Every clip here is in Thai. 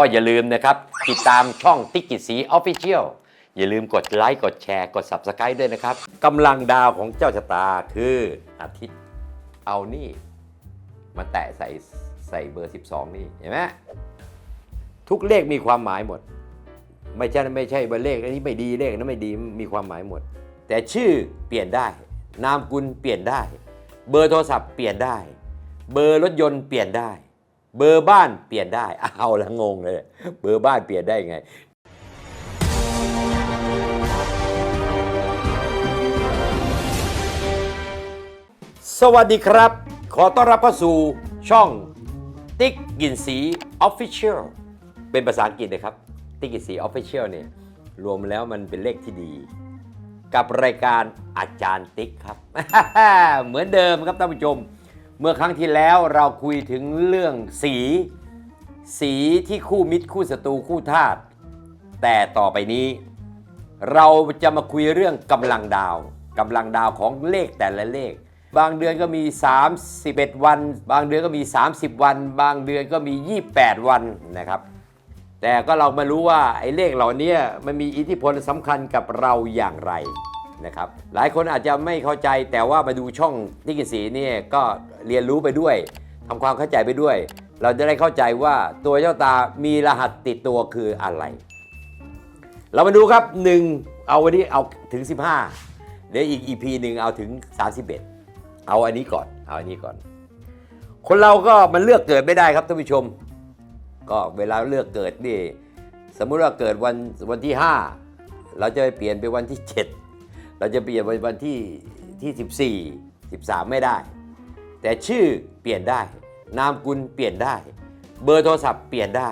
ก็อย่าลืมนะครับ ติดตามช่องติ๊กกิจสีออฟฟิเชียลอย่าลืมกดไลค์กดแชร์กด Subscribe ด้วยนะครับกำลังดาวของเจ้าชะตาคืออาทิตย์เอานี่มาแตะใส่ใส่เบอร์ 12 นี่เห็นไหมทุกเลขมีความหมายหมด ไม่ใช่ไม่ใช่ว่าเลขอันนี้ไม่ดีเลขนั้นไม่ดีมีความหมายหมด แต่ชื่อเปลี่ยนได้ นามกุลเปลี่ยนได้ เบอร์โทรศัพท์เปลี่ยนได้ เบอร์รถยนต์เปลี่ยนได้ เบอร์บ้านเปลี่ยนได้ เอาละงงเลย เบอร์บ้านเปลี่ยนได้ไงสวัสดีครับ ขอต้อนรับเข้าสู่ช่อง ติ๊กกินสี Official เป็นภาษาอังกฤษนะครับ ติ๊กกินสี Official เนี่ยรวมแล้วมันเป็นเลขที่ดี กับรายการอาจารย์ติ๊กครับ เหมือนเดิมครับท่านผู้ชม เมื่อครั้งที่แล้วเราคุยถึงเรื่องสี สีที่คู่มิตรคู่ศัตรูคู่ธาตุแต่ต่อไปนี้ เราจะมาคุยเรื่องกำลังดาวกำลังดาวของเลขแต่ละเลข บางเดือนก็มี 31 วัน บางเดือนก็มี 30 วัน บางเดือนก็มี 28 วันนะครับ แต่ก็เรามารู้ว่าไอ้เลขเหล่านี้มันมีอิทธิพลสำคัญกับเราอย่างไร นะครับหลายคนอาจจะไม่เข้าใจแต่ว่ามาดูช่องนิกินสีนี่ก็เรียนรู้ไปด้วยทำความเข้าใจไปด้วย เราจะได้เข้าใจว่าตัวเจ้าตามีรหัสติดตัวคืออะไร เรามาดูครับ 1 เอาวันนี้เอาถึง 15 เดี๋ยวอีก EP หนึ่งเอาถึง 31 เอาอันนี้ก่อนเอาอันนี้ก่อน คนเราก็มันเลือกเกิดไม่ได้ครับท่านผู้ชม ก็เวลาเลือกเกิดนี่สมมุติว่าเกิดวันวันที่ 5 เราจะไปเปลี่ยนเป็นวันที่ 7 เราจะเปลี่ยนวันที่ที่ 14 13 ไม่ได้ แต่ชื่อเปลี่ยนได้ นามกุลเปลี่ยนได้ เบอร์โทรศัพท์เปลี่ยนได้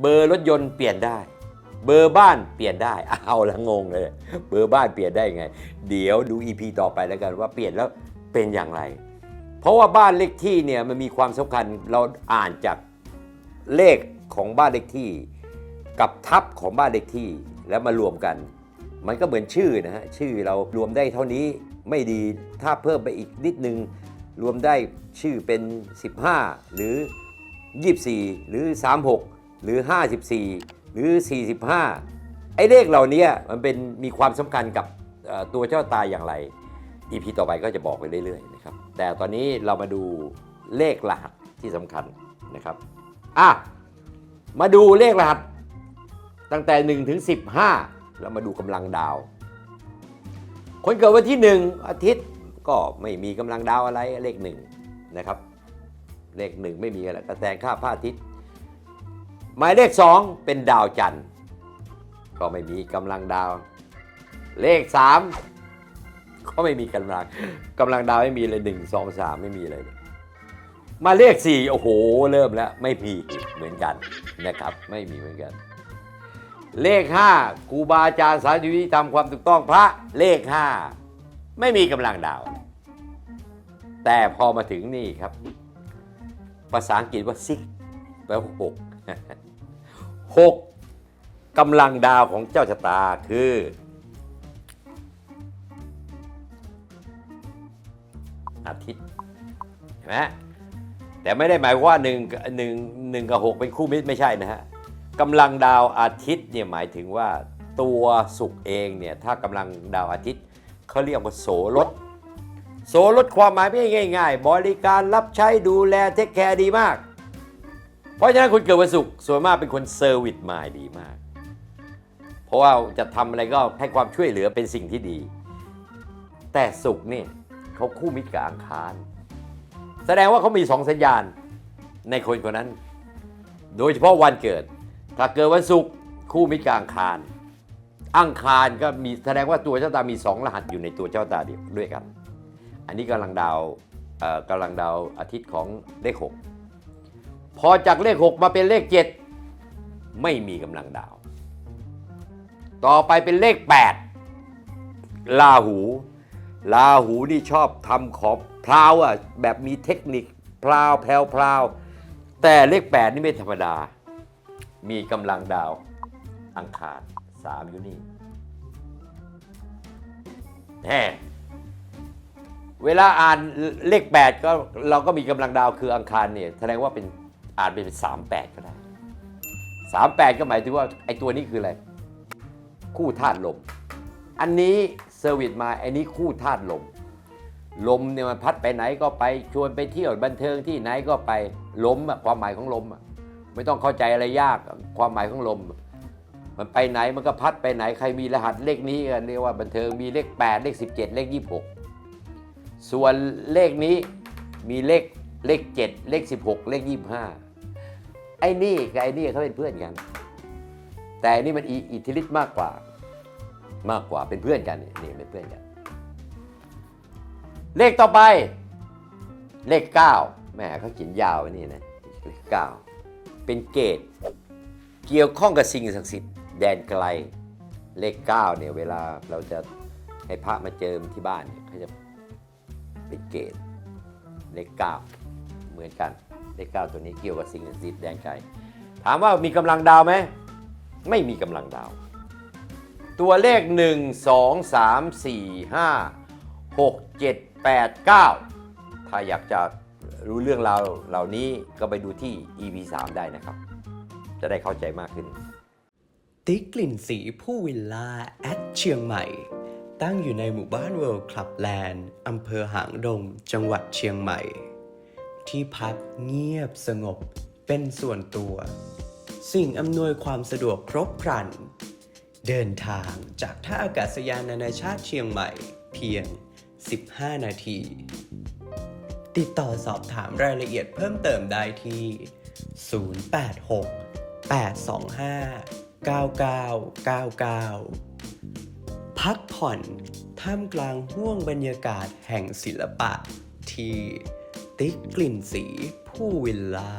เบอร์รถยนต์เปลี่ยนได้ เบอร์บ้านเปลี่ยนได้เอาละงงเลย เบอร์บ้านเปลี่ยนได้ไง เดี๋ยวดู EP ต่อไปแล้วกันว่าเปลี่ยนแล้วเป็นอย่างไร เพราะว่าบ้านเลขที่เนี่ยมันมีความสำคัญเราอ่านจากเลขของบ้านเลขที่ กับทับของบ้านเลขที่แล้วมารวมกัน มันก็เหมือนชื่อนะฮะชื่อเรารวมได้เท่านี้ไม่ดีถ้าเพิ่มไปอีกนิดนึง รวมได้ชื่อเป็น 15 หรือ 24 หรือ 36 หรือ 54 หรือ 45 ไอ้เลขเหล่านี้มันเป็นมีความสำคัญกับตัวเจ้าตายอย่างไร EP ต่อไปก็จะบอกไปเรื่อยๆนะครับแต่ตอนนี้เรามาดูเลขรหัสที่สำคัญนะครับอะมาดูเลขรหัสตั้งแต่1ถึง15 แล้วมาดูกำลังดาว คนเกิดวันที่ 1 อาทิตย์ก็ไม่มีกำลังดาวอะไรเลข1นะครับ เลข1ไม่มีอะไรก็แทนค่าพระอาทิตย์ หมายเลข 2 เป็นดาวจันทร์ ก็ไม่มีกำลังดาว เลข 3 ก็ไม่มีกำลังกำลังดาวไม่มีเลย1 2 3ไม่มีเลยมาเลข4โอ้โห เริ่มแล้ว ไม่มีเหมือนกันนะครับ ไม่มีเหมือนกัน เลข5ครูบาอาจารย์สายยุติธรรมความถูกต้องพระเลข5ไม่มีกำลังดาว แต่พอมาถึงนี่ครับ ภาษาอังกฤษว่า six แปลว่าหกหกกำลังดาวของเจ้าชะตาคือ อาทิตย์เห็นไหมแต่ไม่ได้หมายว่าหนึ่งหนึ่งหนึ่งกับหกเป็นคู่มิตรไม่ใช่นะฮะ กำลังดาวอาทิตย์เนี่ยหมายถึงว่าตัวสุขเองเนี่ยถ้ากำลังดาวอาทิตย์เขาเรียกว่าโสรถโสรถความหมายไม่ง่าย ๆ บริการรับใช้ดูแลเทคแคร์ดีมาก เพราะฉะนั้นคนเกิดวันศุกร์ส่วนมากเป็นคนเซอร์วิสมายดีมาก เพราะว่าจะทำอะไรก็ให้ความช่วยเหลือเป็นสิ่งที่ดี แต่ศุกร์เนี่ยเขาคู่มิตรกับอังคาร แสดงว่าเขามีสองสัญญาณในคนคนนั้น โดยเฉพาะวันเกิด ถ้าเกิดวันศุกร์คู่มิตรกับอังคาร อังคารก็มีแสดงว่าตัวเจ้าตามีสองรหัสอยู่ในตัวเจ้าตาเดียวด้วยกัน อันนี้กำลังดาวเอ่อกำลังดาวอาทิตย์ของเลขหกพอจากเลขหกมาเป็นเลขเจ็ดไม่มีกำลังดาว ต่อไปเป็นเลขแปดลาหู ลาหูนี่ชอบทำของพลาวอะแบบมีเทคนิคพลาวแพลวพลาวแต่เลขแปดนี่ไม่ธรรมดา มีกำลังดาวอังคารสามอยู่นี่แน่เวลาอ่านเลข 8 ก็เราก็มีกำลังดาวคืออังคารเนี่ยแสดงว่าเป็นอ่านเป็น 38 ก็ได้ 38 ก็หมายถึงว่าไอ้ตัวนี้คืออะไร คู่ธาตุลม อันนี้เซอร์วิสมาอันนี้คู่ธาตุลม ลมเนี่ยมันพัดไปไหนก็ไปชวนไปเที่ยวบันเทิงที่ไหนก็ไปลมอะความหมายของลมอะ ไม่ต้องเข้าใจอะไรยากความหมายของลม มันไปไหนมันก็พัดไปไหนใครมีรหัสเลขนี้ก็เรียกว่าบันเทิงมีเลข 8 เลข 17 เลข 26 ส่วนเลขนี้มีเลขเลข 7 เลข 16 เลข 25 ไอ้นี่กับไอ้นี่เขาเป็นเพื่อนกัน แต่อันนี่มันอิอทธิฤทธิ์มากกว่ามากกว่าเป็นเพื่อนกันนี่เป็นเพื่อนกัน เลขต่อไป เลข 9แหมเขาเขียนยาวไว้นี่นะเลข9 เป็นเกตเกี่ยวข้องกับสิ่งศักดิ์สิทธิ์แดนไกลเลข9เนี่ยเวลาเราจะให้พระมาเจิมที่บ้านเนี่ยเขาจะเป็นเกตเลข9เหมือนกันเลข9ตัวนี้เกี่ยวกับสิ่งศักดิ์สิทธิ์แดนไกลถามว่ามีกำลังดาวไหมไม่มีกำลังดาว ตัวเลข 1 2 3 4 5 6 7 8 9 ถ้าอยากจะ รู้เรื่องราวเหล่านี้ก็ไปดูที่ EP 3 ได้นะครับ จะได้เข้าใจมากขึ้น ติ๊กกลิ่นสีผู้วิลล่าแอดเชียงใหม่ ตั้งอยู่ในหมู่บ้านเวิลด์คลับแลนด์อำเภอหางดง จังหวัดเชียงใหม่ ที่พักเงียบสงบเป็นส่วนตัว สิ่งอำนวยความสะดวกครบครัน เดินทางจากท่าอากาศยานนานาชาติเชียงใหม่เพียง 15 นาที ติดต่อสอบถามรายละเอียดเพิ่มเติมได้ที่ 086 825 9999พักผ่อนท่ามกลางห่วงบรรยากาศแห่งศิลปะ ที่ติ๊กกลิ่นสีผู้วิลล่า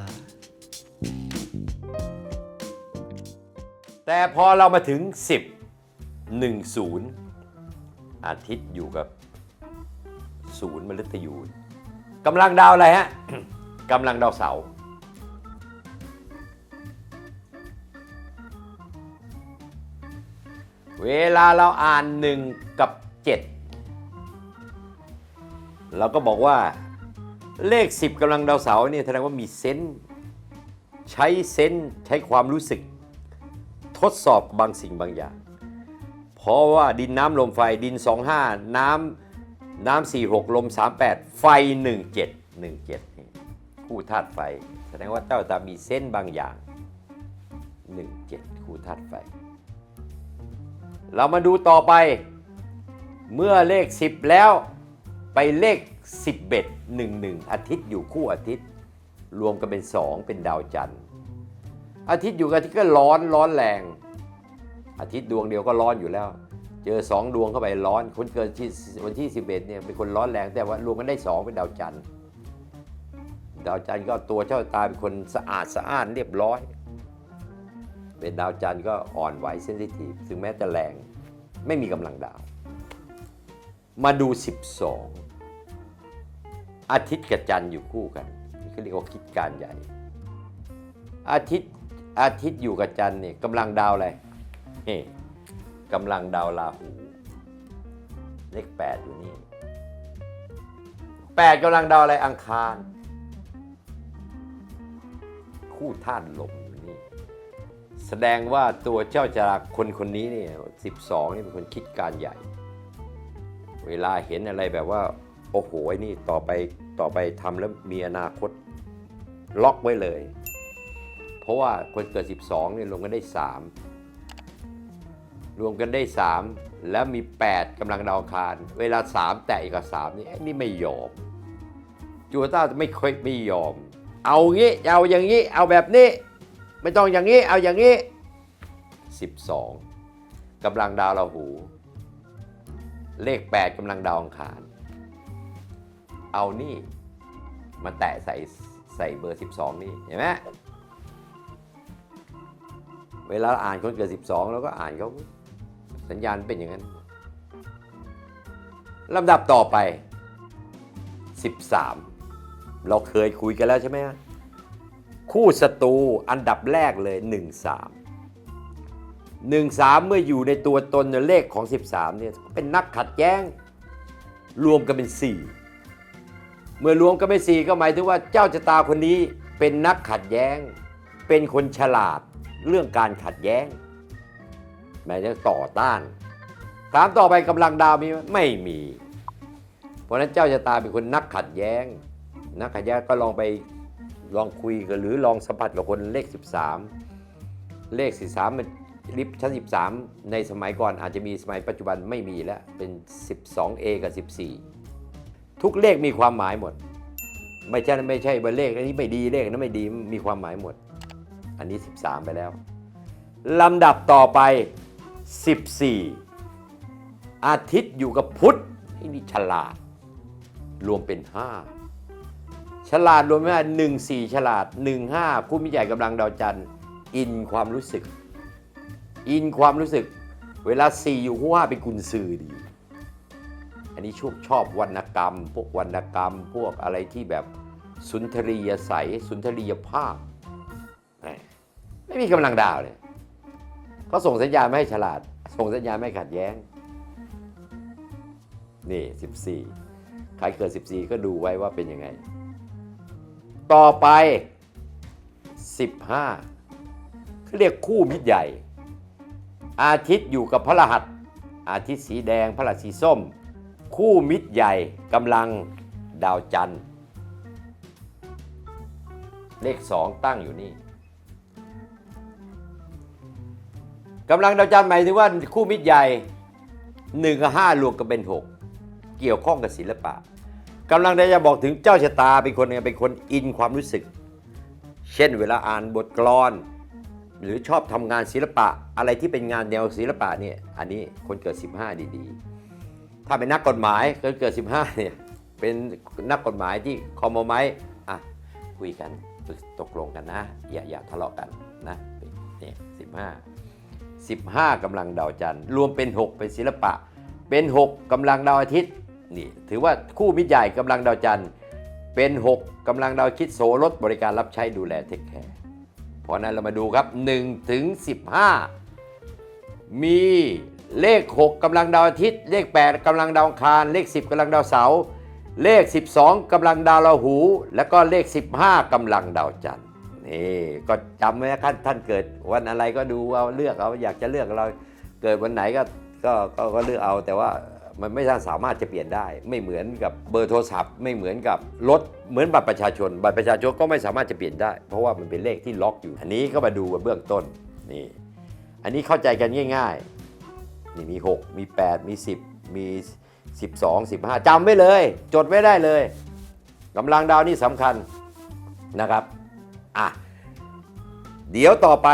แต่พอเรามาถึง 10 10 อาทิตย์อยู่กับศูนย์มฤตยู กำลังดาวอะไรฮะ กำลังดาวเสาร์เวลาเราอ่าน 1 กับ 7 เราก็บอกว่าเลข 10กำลังดาวเสาร์เนี่ยแสดงว่ามีเซนส์ใช้เซนส์ใช้ความรู้สึก ทดสอบบางสิ่งบางอย่าง เพราะว่าดินน้ำลมไฟดิน 25 น้ำ น้ำ46 ลม 38 ไฟ 17 17นี่คู่ธาตุไฟ แสดงว่าเจ้าตามีเส้นบางอย่าง 17 คู่ธาตุไฟ เรามาดูต่อไป เมื่อเลข 10 แล้วไปเลข11 11 อาทิตย์อยู่คู่อาทิตย์ รวมกันเป็น 2 เป็นดาวจันทร์ อาทิตย์อยู่กับอาทิตย์ก็ร้อนร้อนแรง อาทิตย์ดวงเดียวก็ร้อนอยู่แล้ว เจอสองดวงเข้าไปร้อน คนเกิดวันที่ 11เนี่ยเป็นคนร้อนแรงแต่ว่ารวมกันได้สองเป็นดาวจันทร์ดาวจันทร์ก็ตัวเจ้าตาเป็นคนสะอาดสะอ้านเรียบร้อย เป็นดาวจันทร์ก็อ่อนไหวเซนซิทีฟถึงแม้จะแรงไม่มีกำลังดาว มาดู 12 อาทิตย์กับจันทร์อยู่คู่กันเขาเรียกว่าคิดการใหญ่ อาทิตย์อาทิตย์อยู่กับจันทร์เนี่ยกำลังดาวอะไรเฮ้ กำลังดาวราหูเลขแปดอยู่นี่แปดกำลังดาวอะไรอังคาร คู่ธาตุลมอยู่นี่ แสดงว่าตัวเจ้าจรักคนคนนี้เนี่ยสิบสองนี่เป็นคนคิดการใหญ่ เวลาเห็นอะไรแบบว่า โอ้โหไอ้นี่ต่อไปต่อไปทำแล้วมีอนาคตล็อกไว้เลย เพราะว่าคนเกิด 12เนี่ยรวมกันได้ 3 รวมกันได้ 3 แล้วมี 8กำลังดาวคาร เวลา 3 แตะอีกกับ3นี่อ้นี่ไม่ยอม จูต้าไม่ค่อยไม่ยอม เอางี้เอาอย่างนี้เอาแบบนี้ ไม่ต้องอย่างนี้เอาอย่างนี้ 12กำลังดาวราหู เลข 8กำลังดาวอังคาร เอานี่มาแตะใส่ใส่เบอร์ 12 นี่เห็นไหมเวลาอ่านคนเกิด 12 แล้วก็อ่านเขา สัญญาณเป็นอย่างนั้นลำดับต่อไป 13 เราเคยคุยกันแล้วใช่ไหมคู่ศัตรูอันดับแรกเลย 1 3 1 3 เมื่ออยู่ในตัวตนเลขของ 13เนี่ยเป็นนักขัดแย้ง รวมกันเป็น 4 เมื่อรวมกันเป็น4ก็หมายถึงว่าเจ้าชะตาคนนี้เป็นนักขัดแย้ง เป็นคนฉลาดเรื่องการขัดแย้ง หมายถึงต่อต้าน ถามต่อไปกำลังดาวมีไหมไม่มี เพราะนั้นเจ้าชะตาเป็นคนนักขัดแย้ง นักขัดแย้งก็ลองไปลองคุยกันหรือลองสัมผัสกับคนเลข 13 เลข 13มันลิฟชั้น 13 ในสมัยก่อนอาจจะมีสมัยปัจจุบันไม่มีแล้ว เป็น 12A กับ 14 ทุกเลขมีความหมายหมด ไม่ใช่ไม่ใช่ว่าเลขอันนี้ไม่ดีเลขนั้นไม่ดีมีความหมายหมด อันนี้ 13 ไปแล้วลำดับต่อไป 14 อาทิตย์อยู่กับพุธไอ้นี่ฉลาด รวมเป็น 5 ฉลาดรวมเป็นหนึ่งสี่ฉลาดหนึ่งห้าคู่มิใหญ่กำลังดาวจันทร์อินความรู้สึก อินความรู้สึก เวลาสี่อยู่ห้าเป็นกุญซือดี อันนี้ชอบชอบวรรณกรรม พวกวรรณกรรม พวกอะไรที่แบบสุนทรียใสสุนทรียภาพ ไม่มีกำลังดาวเลย เขาส่งสัญญาณไม่ให้ฉลาด ส่งสัญญาณไม่ขัดแย้ง นี่ 14 ใครเกิด 14 ก็ดูไว้ว่าเป็นยังไง ต่อไป 15เขาเรียกคู่มิตรใหญ่ อาทิตย์อยู่กับพระรหัส อาทิตย์สีแดงพระรหัสสีส้ม คู่มิตรใหญ่กำลังดาวจันทร์เลขสองตั้งอยู่นี่ กำลังดาวจันทร์หมายถึงว่าคู่มิตรใหญ่หนึ่งกับห้ารวมกันเป็นหกเกี่ยวข้องกับศิลปะกำลังจะบอกถึงเจ้าชะตาเป็นคนยังไงเป็นคนอินความรู้สึก เช่นเวลาอ่านบทกลอน หรือชอบทำงานศิลปะอะไรที่เป็นงานแนวศิลปะเนี่ยอันนี้คนเกิด 15 ดีๆ ถ้าเป็นนักกฎหมายคนเกิด 15เนี่ยเป็นนักกฎหมายที่คอมโมไมอะคุยกันตกลงกันนะ อย่าอย่าทะเลาะกันนะเนี่ยสิบห้า สิบห้ากำลังดาวจันทร์รวมเป็น 6 เป็นศิลปะ เป็น 6กำลังดาวอาทิตย์นี่ถือว่าคู่มิตรใหญ่กำลังดาวจันทร์เป็น 6กำลังดาวอาทิตย์โสรถบริการรับใช้ดูแลเทคแคร์เพราะนั้นเรามาดูครับ1ถึง15 มีเลข 6กำลังดาวอาทิตย์ เลข 8กำลังดาวคาร เลข 10กำลังดาวเสาร์เลข 12กำลังดาวราหู แล้วก็เลข 15กำลังดาวจันทร์ นี่ก็จำไว้นะท่านท่านเกิดวันอะไรก็ดูเอาเลือกเอาอยากจะเลือกเราเกิดวันไหนก็ก็ก็ก็เลือกเอาแต่ว่ามันไม่สามารถจะเปลี่ยนได้ ไม่เหมือนกับเบอร์โทรศัพท์ ไม่เหมือนกับรถเหมือนบัตรประชาชน บัตรประชาชนก็ไม่สามารถจะเปลี่ยนได้ เพราะว่ามันเป็นเลขที่ล็อกอยู่ อันนี้ก็มาดูเบื้องต้นนี่อันนี้เข้าใจกันง่ายๆนี่มี 6 มี 8 มี 10 มี 12 15จำไว้เลย จดไว้ได้เลยกำลังดาวนี่สำคัญนะครับ อะเดี๋ยวต่อไป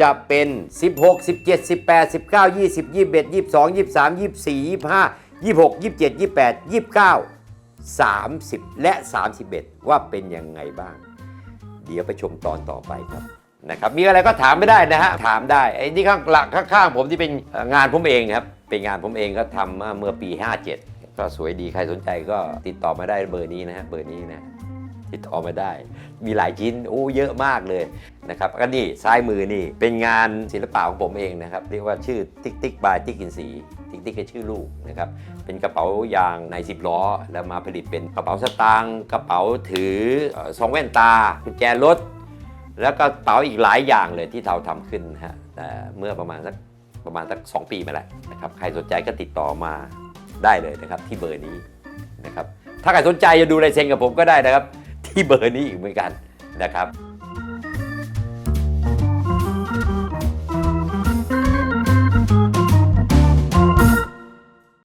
จะเป็น 16 17 18 19 20 21 22 23 24 25 26 27 28 29 30 และ 31 ว่าเป็นยังไงบ้าง เดี๋ยวไปชมตอนต่อไปครับนะครับ มีอะไรก็ถามไม่ได้นะฮะ ถามได้ไอ้นี่ข้างหลังข้างๆ ผมที่เป็นงานผมเองครับ เป็นงานผมเองก็ทำเมื่อปี 57 ก็สวยดีใครสนใจก็ติดต่อมาได้เบอร์นี้นะฮะเบอร์นี้นะ ติดต่อมาได้ มีหลายชิ้นโอ้เยอะมากเลยนะครับก็นี่ซ้ายมือนี่เป็นงานศิลปะของผมเองนะครับเรียกว่าชื่อติ๊กติ๊กบายติ๊กกินสีติ๊กติ๊กก็ชื่อลูกนะครับเป็นกระเป๋ายางใน 10 ล้อ แล้วมาผลิตเป็นกระเป๋าสตางค์กระเป๋าถือเอ่อซองแว่นตากุญแจรถ แล้วก็กระเป๋าอีกหลายอย่างเลยที่เราทำขึ้นฮะแต่เมื่อประมาณสักประมาณสักสองปีมาแล้วนะครับใครสนใจก็ติดต่อมาได้เลยนะครับที่เบอร์นี้นะครับถ้าใครสนใจจะดูลายเซ็นกับผมก็ได้นะครับ ที่เบอร์นี้อีกเหมือนกันนะครับ